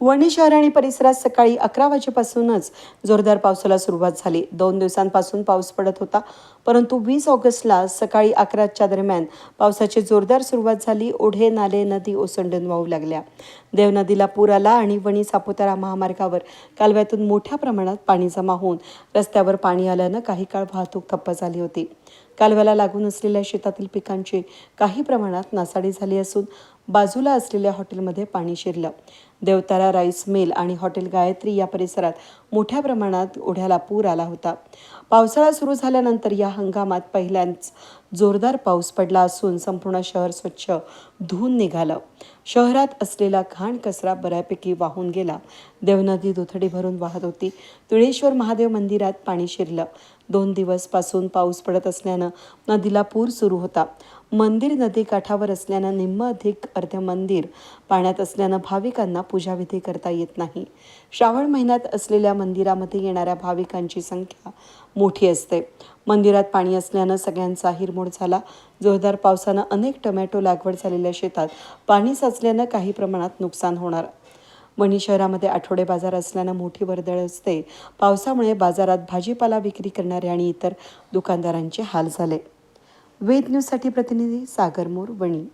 वणी शहर आणि परिसरात सकाळी अकरा वाजेपासूनच जोरदार पावसाला सुरुवात झाली. दोन दिवसांपासून पाऊस पडत होता परंतु वीस ऑगस्टला सकाळी अकराच्या दरम्यान पावसाची जोरदार सुरुवात झाली. ओढे नाले नदी ओसंडून वाहू लागल्या. देव नदीला पूर आला आणि वणी सापुतारा महामार्गावर कालव्यातून मोठ्या प्रमाणात पाणी जमा होऊन रस्त्यावर पाणी आल्यानं काही काळ वाहतूक ठप्प झाली होती. कालव्याला लागून असलेल्या शेतातील पिकांची काही प्रमाणात नासाडी झाली असून बाजूला असलेल्या हॉटेलमध्ये पाणी शिरलं. देवतारा राईस मिल आणि हॉटेल गायत्री या परिसरात मोठ्या प्रमाणात ओढ्याला पूर आला होता. पावसाळा सुरू झाल्यानंतर या हंगामात पहिल्यांच जोरदार पाऊस पडला असून संपूर्ण शहर स्वच्छ धुवून निघालं. शहरात असलेला घाण कचरा बऱ्यापैकी वाहून गेला. देवनदी दुथडी भरून वाहत होती. तुळेश्वर महादेव मंदिरात पाणी शिरलं. दोन दिवसपासून पाऊस पडत असल्यानं नदीला पूर सुरू होता. मंदिर नदी काठावर असल्यानं निम्म अधिक अर्ध मंदिर पाण्यात असल्यानं भाविकांना पूजाविधी करता येत नाही. श्रावण महिन्यात असलेल्या मंदिरामध्ये येणाऱ्या भाविकांची संख्या मोठी असते. मंदिरात पाणी असल्यानं सगळ्यांचा हिरमोड झाला. जोरदार पावसानं अनेक टोमॅटो लागवड झालेल्या शेतात पाणी साचल्यानं काही प्रमाणात नुकसान होणार. वणी शहरामध्ये आठवडे बाजार असल्यानं मोठी वर्दळ असते. पावसामुळे बाजारात भाजीपाला विक्री करणारे आणि इतर दुकानदारांचे हाल झाले. वेद न्यूजसाठी प्रतिनिधी सागर मोर वणी